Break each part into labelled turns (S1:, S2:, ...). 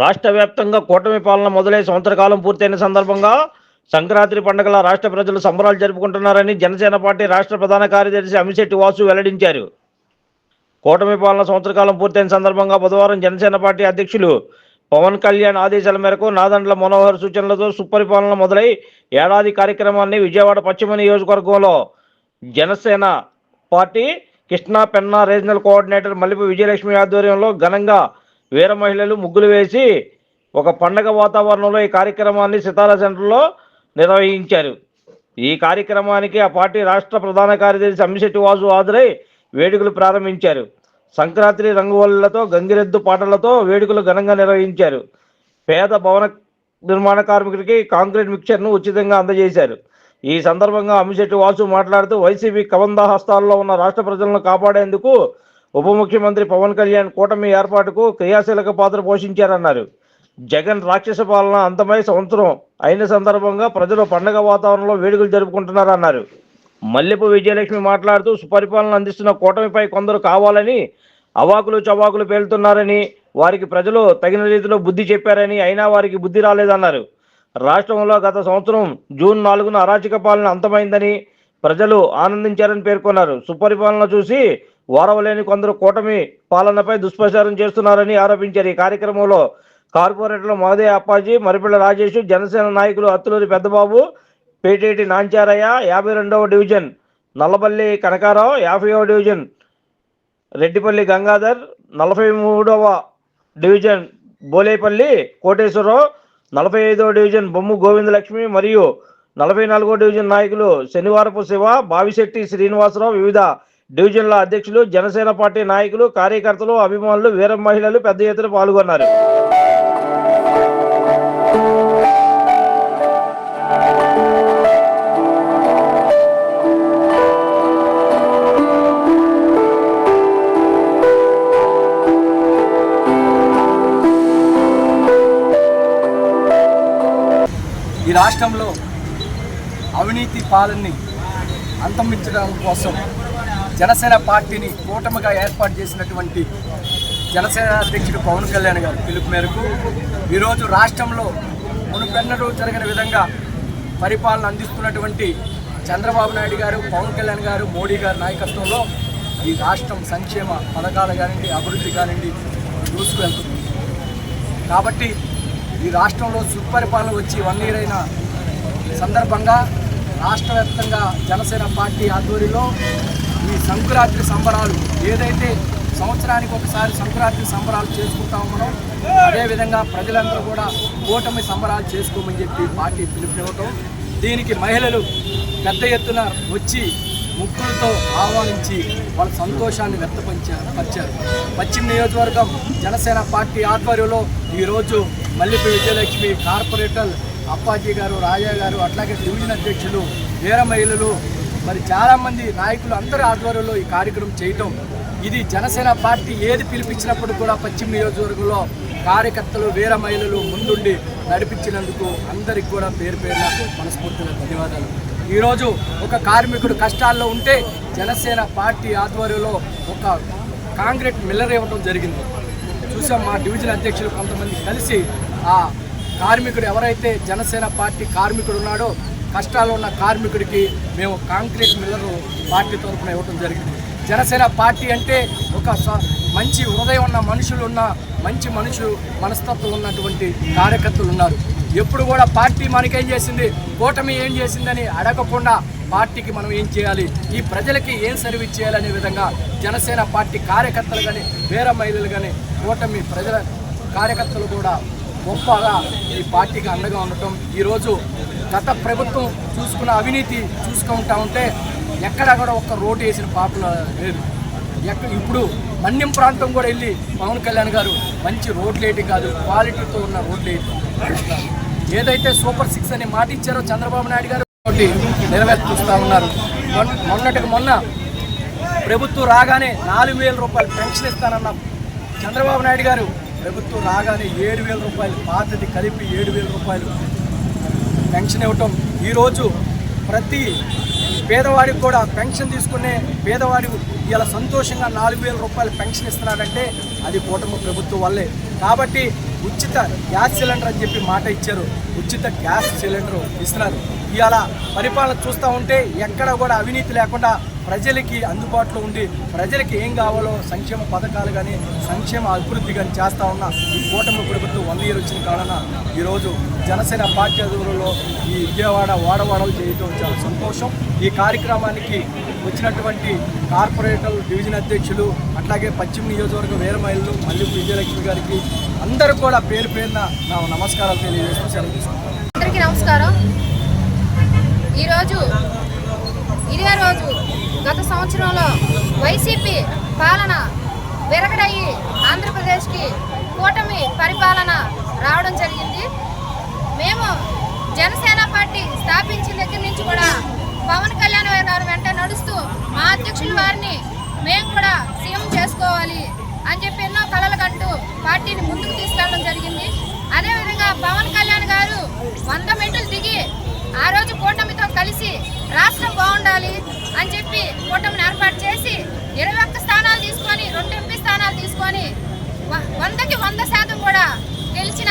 S1: రాష్ట్ర వ్యాప్తంగా కూటమి పాలన మొదలై సంవత్సరకాలం పూర్తయిన సందర్భంగా సంక్రాంతి పండుగల రాష్ట్ర ప్రజలు సంబరాలు జరుపుకుంటున్నారని జనసేన పార్టీ రాష్ట్ర ప్రధాన కార్యదర్శి అమిశెట్టి వాసు వెల్లడించారు. కూటమి పాలన సంవత్సరకాలం పూర్తయిన సందర్భంగా బుధవారం జనసేన పార్టీ అధ్యక్షులు పవన్ కళ్యాణ్ ఆదేశాల మేరకు నాదండ్ల మనోహర్ సూచనలతో సుపరిపాలన మొదలై ఏడాది కార్యక్రమాన్ని విజయవాడ పశ్చిమ నియోజకవర్గంలో Janasena party Krishna Penna regional coordinator Mallipi Vijayalakshmi ఆధ్వర్యంలో ఘనంగా వీర మహిళలు ముగ్గులు వేసి ఒక పండగ వాతావరణంలో ఈ కార్యక్రమాన్ని సితార సెంటర్లో నిర్వహించారు. ఈ కార్యక్రమానికి ఆ పార్టీ రాష్ట్ర ప్రధాన కార్యదర్శి అమ్మిశెట్టి వాజు హాజరై వేడుకలు ప్రారంభించారు. సంక్రాంతి రంగువల్లతో గంగిరెద్దు పాటలతో వేడుకలు ఘనంగా నిర్వహించారు. పేద భవన నిర్మాణ కార్మికుడికి కాంక్రీట్ మిక్చర్ను ఉచితంగా అందజేశారు. ఈ సందర్భంగా అమిశెట్టి వాసు మాట్లాడుతూ వైసీపీ కబంధ హస్తాల్లో ఉన్న రాష్ట్ర ప్రజలను కాపాడేందుకు ఉప ముఖ్యమంత్రి పవన్ కళ్యాణ్ కూటమి ఏర్పాటుకు క్రియాశీలక పాత్ర పోషించారన్నారు. జగన్ రాక్షస పాలన అంతమై సంవత్సరం అయిన సందర్భంగా ప్రజలు పండగ వాతావరణంలో వేడుకలు జరుపుకుంటున్నారన్నారు. మల్లెపు విజయలక్ష్మి మాట్లాడుతూ సుపరిపాలన అందిస్తున్న కూటమిపై కొందరు కావాలని అవాకులు చవాకులు పేలుతున్నారని వారికి ప్రజలు తగిన రీతిలో బుద్ధి చెప్పారని అయినా వారికి బుద్ధి రాలేదన్నారు. రాష్ట్రంలో గత సంవత్సరం జూన్ నాలుగున అరాచక పాలన అంతమైందని ప్రజలు ఆనందించారని పేర్కొన్నారు. సుపరిపాలన చూసి ఓరవలేని కొందరు కూటమి పాలనపై దుష్ప్రచారం చేస్తున్నారని ఆరోపించారు. ఈ కార్యక్రమంలో కార్పొరేటర్లు మహదే అప్పాజీ మరిపిల్ల రాజేష్ జనసేన నాయకులు అత్తులూరి పెద్దబాబు పేటేటి నాంచారయ్య యాభై రెండవ డివిజన్ నల్లపల్లి కనకారావు యాభైవ డివిజన్ రెడ్డిపల్లి గంగాధర్ నలభై మూడవ డివిజన్ బోలేపల్లి కోటేశ్వరరావు నలభై ఐదవ డివిజన్ బొమ్ము గోవిందలక్ష్మి మరియు నలభై నాలుగో డివిజన్ నాయకులు శనివారపు శివ బావిశెట్టి శ్రీనివాసరావు వివిధ డివిజన్ల అధ్యక్షులు జనసేన పార్టీ నాయకులు కార్యకర్తలు అభిమానులు వీర మహిళలు పెద్ద ఎత్తున పాల్గొన్నారు.
S2: ఈ రాష్ట్రంలో అవినీతి పాలనని అంతమించడం కోసం జనసేన పార్టీని కూటమిగా ఏర్పాటు చేసినటువంటి జనసేన అధ్యక్షుడు పవన్ కళ్యాణ్ గారు పిలుపు మేరకు ఈరోజు రాష్ట్రంలో మునుపెన్నడూ జరిగిన విధంగా పరిపాలన అందిస్తున్నటువంటి చంద్రబాబు నాయుడు గారు పవన్ కళ్యాణ్ గారు మోడీ గారి నాయకత్వంలో ఈ రాష్ట్రం సంక్షేమ పథకాలు కానివ్వండి అభివృద్ధి కానివ్వండి దూసుకువెళ్తుంది. కాబట్టి ఈ రాష్ట్రంలో సుపరిపాలన వచ్చి వన్ ఇయర్ అయిన సందర్భంగా రాష్ట్ర వ్యాప్తంగా జనసేన పార్టీ ఆధ్వర్యంలో ఈ సంక్రాంతి సంబరాలు ఏదైతే సంవత్సరానికి ఒకసారి సంక్రాంతి సంబరాలు చేసుకుంటామో మనం అదేవిధంగా ప్రజలందరూ కూడా కూటమి సంబరాలు చేసుకోమని చెప్పి పార్టీ పిలుపునివ్వటం దీనికి మహిళలు పెద్ద ఎత్తున వచ్చి ముక్కులతో ఆహ్వానించి వాళ్ళ సంతోషాన్ని వ్యక్తపరిచారు పరిచారు. పశ్చిమ నియోజకవర్గం జనసేన పార్టీ ఆధ్వర్యంలో ఈరోజు మల్లిపి విజయలక్ష్మి కార్పొరేటర్ అప్పాజీ గారు రాజా గారు అట్లాగే డివిజన్ అధ్యక్షులు వీర మహిళలు మరి చాలామంది నాయకులు అందరి ఆధ్వర్యంలో ఈ కార్యక్రమం చేయటం. ఇది జనసేన పార్టీ ఏది పిలిపించినప్పుడు కూడా పశ్చిమ నియోజకవర్గంలో కార్యకర్తలు వీర మహిళలు ముందుండి నడిపించినందుకు అందరికి కూడా పేరు పేరున మనస్ఫూర్తిగా ధన్యవాదాలు. ఈరోజు ఒక కార్మికుడు కష్టాల్లో ఉంటే జనసేన పార్టీ ఆధ్వర్యంలో ఒక కాంక్రీట్ మిల్లర్ ఇవ్వడం జరిగింది. చూసాం మా డివిజన్ అధ్యక్షులు కొంతమంది కలిసి ఆ కార్మికుడు ఎవరైతే జనసేన పార్టీ కార్మికుడు ఉన్నాడో కష్టాలు ఉన్న కార్మికుడికి మేము కాంక్రీట్ మిల్లర్ పార్టీ తరఫున ఇవ్వడం జరిగింది. జనసేన పార్టీ అంటే ఒక స- మంచి హృదయం ఉన్న మనుషులు ఉన్న మంచి మనుషులు మనస్తత్వం ఉన్నటువంటి కార్యకర్తలు ఉన్నారు. ఎప్పుడు కూడా పార్టీ మనకేం చేసింది? కూటమి ఏం చేసిందని అడగకుండా పార్టీకి మనం ఏం చేయాలి? ఈ ప్రజలకి ఏం సర్వీస్ చేయాలనే విధంగా జనసేన పార్టీ కార్యకర్తలు కానీ వేరే మహిళలు కానీ కూటమి ప్రజల కార్యకర్తలు కూడా గొప్పగా ఈ పార్టీకి అండగా ఉండటం. ఈరోజు గత ప్రభుత్వం చూసుకున్న అవినీతి చూసుకుంటా ఉంటే ఎక్కడ కూడా ఒక్క రోడ్డు వేసిన పాపల లేదు. ఎక్కడ ఇప్పుడు మన్యం ప్రాంతం కూడా వెళ్ళి పవన్ కళ్యాణ్ గారు మంచి రోడ్లు వేయటం కాదు క్వాలిటీతో ఉన్న రోడ్లు వేయటం ఏదైతే సూపర్ సిక్స్ అని మాట ఇచ్చారో చంద్రబాబు నాయుడు గారు ఒకటి నెరవేర్చుస్తూ ఉన్నారు. మొన్న- మొన్నటికి మొన్న ప్రభుత్వం రాగానే నాలుగు వేల రూపాయలు పెన్షన్ ఇస్తానన్నాం చంద్రబాబు నాయుడు గారు ప్రభుత్వం రాగానే ఏడు వేల రూపాయలు పాతది కలిపి ఏడు వేల రూపాయలు పెన్షన్ ఇవ్వటం. ఈరోజు ప్రతి పేదవాడికి కూడా పెన్షన్ తీసుకునే పేదవాడి ఇలా సంతోషంగా నాలుగు వేల రూపాయలు పెన్షన్ ఇస్తున్నాడంటే అది కూటమి ప్రభుత్వం వల్లే. కాబట్టి ఉచిత గ్యాస్ సిలిండర్ అని చెప్పి మాట ఇచ్చారు. ఉచిత గ్యాస్ సిలిండర్ ఇస్తున్నారు. ఇవాళ పరిపాలన చూస్తూ ఉంటే ఎక్కడ కూడా అవినీతి లేకుండా ప్రజలకి అందుబాటులో ఉండి ప్రజలకి ఏం కావాలో సంక్షేమ పథకాలు కానీ సంక్షేమ అభివృద్ధి కానీ చేస్తూ ఉన్న ఈ కూటమి ప్రభుత్వం వంద ఇయర్ వచ్చిన కారణ ఈరోజు జనసేన పార్టీ అధికారులలో ఈ విజయవాడ వాడవాడలు చేయటం చాలా సంతోషం. ఈ కార్యక్రమానికి వచ్చినటువంటి కార్పొరేటర్ డివిజన్ అధ్యక్షులు అట్లాగే పశ్చిమ నియోజకవర్గ వీర మహిళలు మల్లి విజయలక్ష్మి గారికి అందరూ కూడా పేరు పేరున నా నమస్కారాలు తెలియజేస్తూ సెలవు తీసుకుంటాను
S3: అందరికీ నమస్కారం. ఈరోజు ఇదే రోజు గత సంవత్సరంలో వైసీపీ పాలన విరగడయ్యి ఆంధ్రప్రదేశ్కి కూటమి పరిపాలన రావడం జరిగింది. మేము జనసేన పార్టీ స్థాపించిన దగ్గర నుంచి కూడా పవన్ కళ్యాణ్ గారు వెంట నడుస్తూ మా అధ్యక్షుల వారిని మేము కూడా సీఎం చేసుకోవాలి అని చెప్పి ఎన్నో కళలు కంటూ పార్టీని ముందుకు తీసుకెళ్ళడం జరిగింది. అదేవిధంగా పవన్ కళ్యాణ్ గారు వంద మెట్లు దిగి ఆ రోజు కూటమితో కలిసి రాష్ట్రం బాగుండాలి అని చెప్పి కూటమిని ఏర్పాటు చేసి ఇరవై ఒక్క స్థానాలు తీసుకొని రెండు ఎంపీ స్థానాలు తీసుకొని వ- వందకి వంద శాతం కూడా గెలిచిన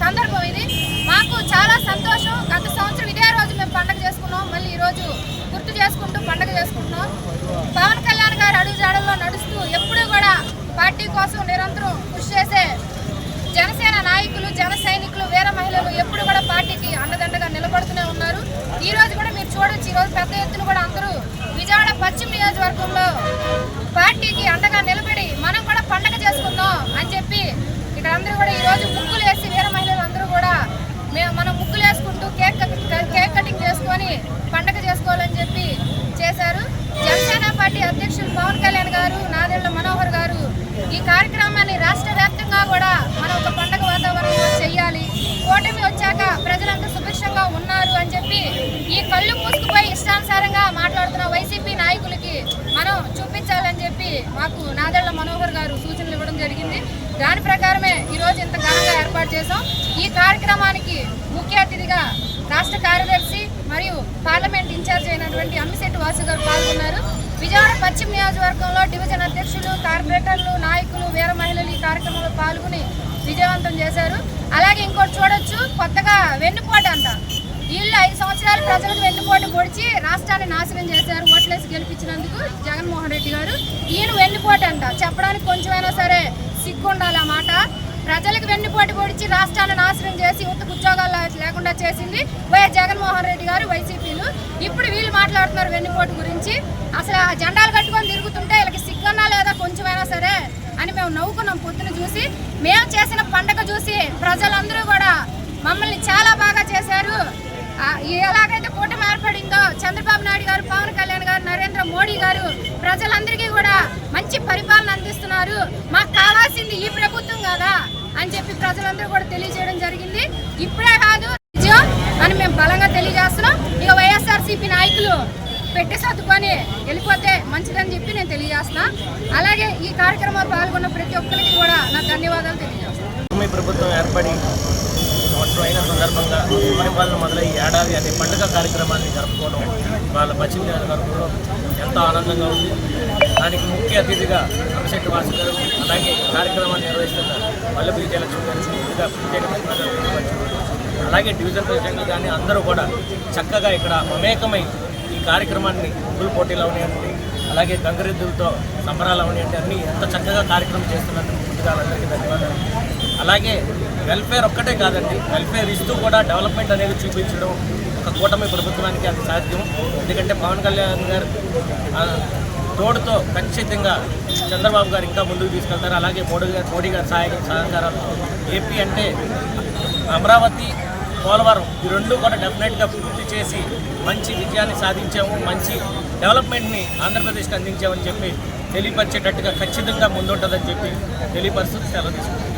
S3: సందర్భం ఇది. మాకు చాలా సంతోషం. గత సంవత్సరం ఇదే రోజు మేము పండగ చేసుకున్నాం. మళ్ళీ ఈ రోజు గుర్తు చేసుకుంటూ పండగ చేసుకుంటున్నాం. పవన్ కళ్యాణ్ గారు అడుగు జాడల్లో నడుస్తూ ఎప్పుడూ కూడా పార్టీ కోసం నిరంతరం కృషి చేసే నాయకులు జన సైనికులు వీర మహిళలు ఎప్పుడు కూడా పార్టీకి అండదండగా నిలబడుతూనే ఉన్నారు. ఈ రోజు కూడా మీరు చూడొచ్చు ఈ రోజు పెద్ద ఎత్తున కూడా అందరూ విజయవాడ పశ్చిమ నియోజకవర్గంలో పార్టీకి అండగా నిలబడి మనం కూడా పండగ చేసుకుందాం అని చెప్పి ఇక్కడ అందరూ కూడా ఈ రోజు ముగ్గులు వేసి వీర మహిళలు అందరూ కూడా మేము మనం ముగ్గులు వేసుకుంటూ కేక్ కట్- కేక్ కటింగ్ చేసుకొని పండగ చేసుకోవాలని చెప్పి చేశారు జనసేన పార్టీ అధ్యక్షులు పవన్ కళ్యాణ్ గారు నాదెళ్ళ మనోహర్ గారు ఈ కార్యక్రమాన్ని రాష్ట్ర వ్యాప్తంగా కూడా మనం ఒక పండగ వాతావరణంలో చెయ్యాలి కూటమి వచ్చాక ప్రజలంతా సుభిక్షంగా ఉన్నారు అని చెప్పి ఈ కళ్ళు మూసుకుపోయి ఇష్టానుసారంగా మాట్లాడుతున్న వైసీపీ నాయకులకి మనం చూపించాలని చెప్పి మాకు నాదెళ్ళ మనోహర్ గారు సూచనలు ఇవ్వడం జరిగింది. దాని ప్రకారమే ఈరోజు ఇంత ఘనంగా ఏర్పాటు చేశాం. ఈ కార్యక్రమానికి ముఖ్య అతిథిగా రాష్ట్ర కార్యదర్శి మరియు పార్లమెంట్ ఇన్ఛార్జ్ అయినటువంటి అమ్మిశెట్టి వాసు గారు పాల్గొన్నారు. విజయవాడ పశ్చిమ నియోజకవర్గంలో డివిజన్ అధ్యక్షులు కార్పొరేటర్లు నాయకులు వీర మహిళలు ఈ కార్యక్రమంలో పాల్గొని విజయవంతం చేశారు. అలాగే ఇంకోటి చూడొచ్చు కొత్తగా వెన్నుపోటు అంట. వీళ్ళు ఐదు సంవత్సరాలు ప్రజలకు వెన్నుపోటు పొడిచి రాష్ట్రాన్ని నాశనం చేశారు ఓట్లేసి గెలిపించినందుకు జగన్మోహన్ రెడ్డి గారు. ఈయన వెన్నుపోటు అంట. చెప్పడానికి కొంచెమైనా సరే సిగ్గు మాట. ప్రజలకు వెన్నుపోటు పొడిచి రాష్ట్రాన్ని నాశనం చేసి ఉత్తకు ఉద్యోగాలు లేకుండా చేసింది వైఎస్ జగన్మోహన్ రెడ్డి గారు వైసీపీలు. ఇప్పుడు వీళ్ళు మాట్లాడుతున్నారు వెన్నుపోటు గురించి. అసలు ఆ జెండాలు కట్టుకొని తిరుగుతుంటే వీళ్ళకి సిగ్గన్నా లేదా కొంచెమైనా సరే అని మేము నవ్వుకున్నాం పొద్దున చూసి. మేము చేసిన పండగ చూసి ప్రజలందరూ కూడా మమ్మల్ని చాలా బాగా చేశారు. ఎలాగైతే కూటమి ఏర్పడిందో చంద్రబాబు నాయుడు గారు పవన్ కళ్యాణ్ గారు నరేంద్ర మోడీ గారు ప్రజలందరికీ కూడా మంచి పరిపాలన అందిస్తున్నారు. మాకు కావాల్సింది ఈ ప్రభుత్వం కదా అని చెప్పి ప్రజలందరూ కూడా తెలియజేయడం జరిగింది. ఇప్పుడే కాదు అని మేము బలంగా తెలియజేస్తున్నాం. ఇక వైఎస్ఆర్సీపీ నాయకులు పెట్టి సర్దుకొని వెళ్ళిపోతే మంచిదని చెప్పి నేను తెలియజేస్తున్నా. అలాగే ఈ కార్యక్రమంలో పాల్గొన్న ప్రతి ఒక్కరికి కూడా నా ధన్యవాదాలు
S4: తెలియజేస్తాను ప్రభుత్వం ఏర్పడి సంవత్సరం అయిన సందర్భంగా పరిపాలన మొదలై ఏడాది అనే పండుగ కార్యక్రమాన్ని జరుపుకోవడం వాళ్ళ పశ్చిమ నియోజకవర్గంలో ఎంతో ఆనందంగా ఉంది. దానికి ముఖ్య అతిథిగా అభిషేక్ వాసు గారు అలాగే కార్యక్రమాన్ని నిర్వహిస్తున్న వల్లభి విజయలక్ష్మి గారికి ముందుగా ప్రత్యేక అలాగే డివిజన్ ప్రెసిడెంట్లు కానీ అందరూ కూడా చక్కగా ఇక్కడ మమేకమై ఈ కార్యక్రమాన్ని ముగ్గులు పోటీలు అవనివ్వండి అలాగే గంగరెద్దులతో సంబరాలు అవనివ్వండి అన్నీ ఎంత చక్కగా కార్యక్రమం చేస్తున్నందుకు ముందుగా వాళ్ళందరికీ ధన్యవాదాలు. అలాగే వెల్ఫేర్ ఒక్కటే కాదండి వెల్ఫేర్ ఇస్తూ కూడా డెవలప్మెంట్ అనేది చూపించడం ఒక కూటమి ప్రభుత్వానికి అది సాధ్యం. ఎందుకంటే పవన్ కళ్యాణ్ గారు తోడుతో ఖచ్చితంగా చంద్రబాబు గారు ఇంకా ముందుకు తీసుకెళ్తారు. అలాగే మోడీ గారు మోడీ గారు సహాయ సహకారాలు. ఏపీ అంటే అమరావతి పోలవరం ఈ రెండు కూడా డెఫినెట్గా పూర్తి చేసి మంచి విజయాన్ని సాధించాము మంచి డెవలప్మెంట్ని ఆంధ్రప్రదేశ్కి అందించామని చెప్పి తెలియపరిచేటట్టుగా ఖచ్చితంగా ముందుంటుందని చెప్పి తెలియపరుస్తూ సెలవు తీసుకుంటాం